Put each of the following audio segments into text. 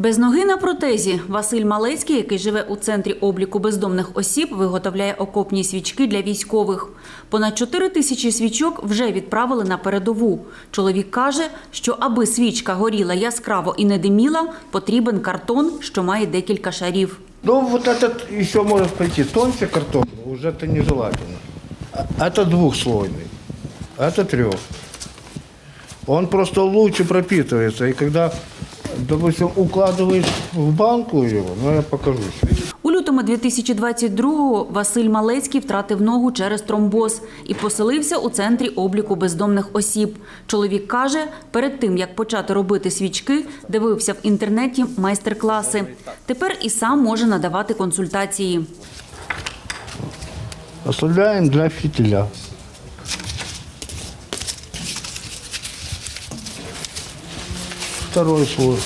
Без ноги на протезі Василь Малецький, який живе у центрі обліку бездомних осіб, виготовляє окопні свічки для військових. Понад 4 тисячі свічок вже відправили на передову. Чоловік каже, що аби свічка горіла яскраво і не диміла, потрібен картон, що має декілька шарів. Ну, вот этот еще может пойти тоньше картон, уже это нежелательно. А Это двухслойный, а это трех. Он просто лучше пропитывается. И когда, допустим, укладываешь в банку его, ну я покажу. У лютому 2022-го Василь Малецький втратив ногу через тромбоз і поселився у центрі обліку бездомних осіб. Чоловік каже, перед тим як почати робити свічки, дивився в інтернеті майстер-класи. Тепер і сам може надавати консультації. Оставляем для фитиля. Второй слой.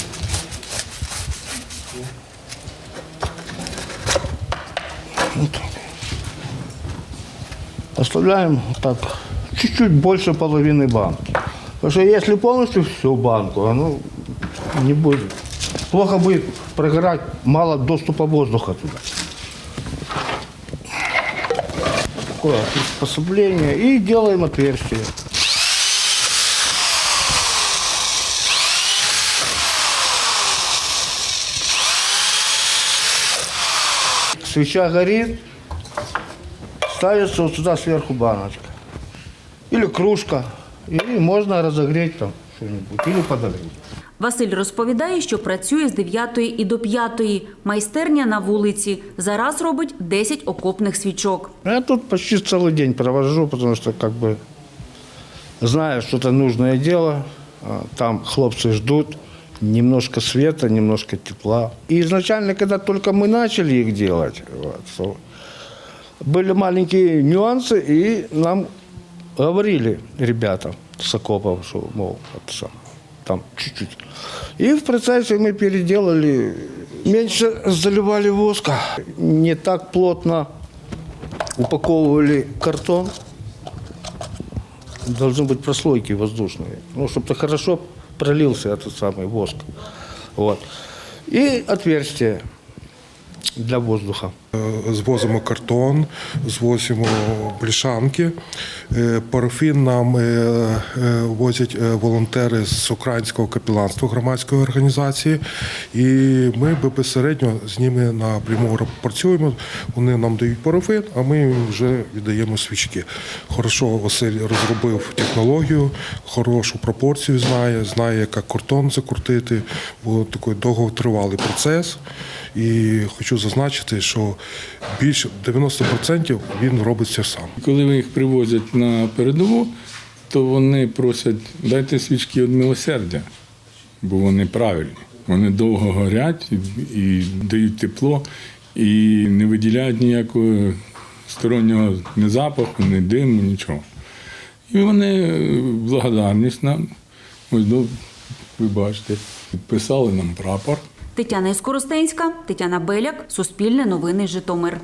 Вот. Оставляем так чуть-чуть больше половины банки. Потому что если полностью всю банку, оно не будет. Плохо будет прогорать, мало доступа воздуха туда. такое приспособление и делаем отверстие. Свеча горит, ставится вот сюда сверху баночка. Или кружка. И можно разогреть там что-нибудь. Или подогреть. Василь розповідає, що працює з 9 і до 5. Майстерня на вулиці. Зараз робить 10 окопних свічок. Я тут почти целый день провожу, потому что как бы знаю, что это нужное дело. А, Там хлопцы ждут. Немножко света, немножко тепла. И изначально, когда только мы начали их делать, вот, были маленькие нюансы, и нам говорили ребята с окопов, что, мол, это там чуть-чуть. И в процессе мы переделали, меньше заливали воска, не так плотно упаковывали картон. Должны быть прослойки воздушные, ну, чтобы хорошо пролился этот самый воск. Вот. И отверстие для воздуха. Звозимо картон, звозимо бляшанки. Е, Парафін нам е, е, возять волонтери з українського капіланства громадської організації. І ми безпосередньо з ними напряму працюємо. Вони нам дають парафін, а ми вже віддаємо свічки. Хорошо, Василь розробив технологію, хорошу пропорцію знає, знає, як картон закрутити, бо такий довготривалий процес. І хочу зазначити, що більше 90% він робиться сам. Коли їх привозять на передову, то вони просять дайте свічки від милосердя, бо вони правильні. Вони довго горять і, дають тепло, і не виділяють ніякого стороннього ні запаху, ні диму, нічого. І вони е, благодарність нам. Ось до, ви бачите, підписали нам прапор. Тетяна Іскоростенська, Тетяна Беляк, Суспільне новини Житомир.